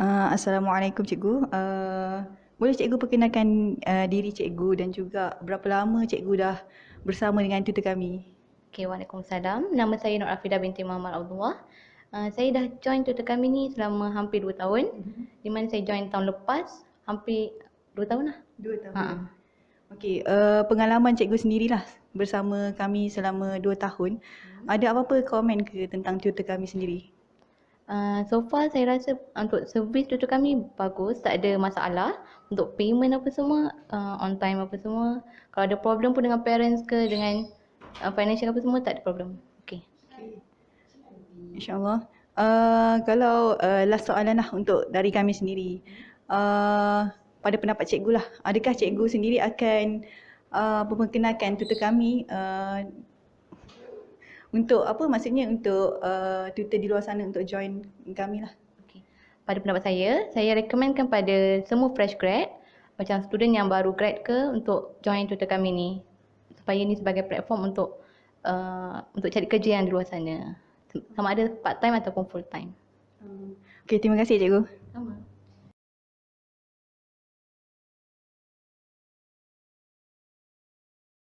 Uh, Assalamualaikum cikgu. Uh, boleh cikgu perkenalkan uh, diri cikgu dan juga berapa lama cikgu dah bersama dengan tutor kami? Okay, Waalaikumsalam. Nama saya Nur Afidah binti Muhammad Abdullah. Uh, saya dah join tutor kami ni selama hampir 2 tahun. Mm-hmm. Di mana saya join tahun lepas, hampir 2 tahun lah. 2 tahun. Ha. Okey, uh, pengalaman cikgu sendirilah bersama kami selama 2 tahun. Hmm. Ada apa-apa komen ke tentang tutor kami sendiri? Uh, so far saya rasa untuk servis tutor kami bagus, tak ada masalah. Untuk payment apa semua, uh, on time apa semua. Kalau ada problem pun dengan parents ke, dengan uh, financial apa semua, tak ada problem. Okay. InsyaAllah. Uh, kalau uh, last soalan lah untuk dari kami sendiri. Uh, pada pendapat cikgu lah, adakah cikgu sendiri akan uh, memperkenalkan tutor kami uh, untuk apa maksudnya untuk uh, tutor di luar sana untuk join kami lah. Okay. Pada pendapat saya, saya recommendkan pada semua fresh grad macam student yang baru grad ke untuk join tutor kami ni supaya ni sebagai platform untuk uh, untuk cari kerja yang di luar sana. Sama ada part time ataupun full time. Hmm. Okay, terima kasih cikgu. Sama.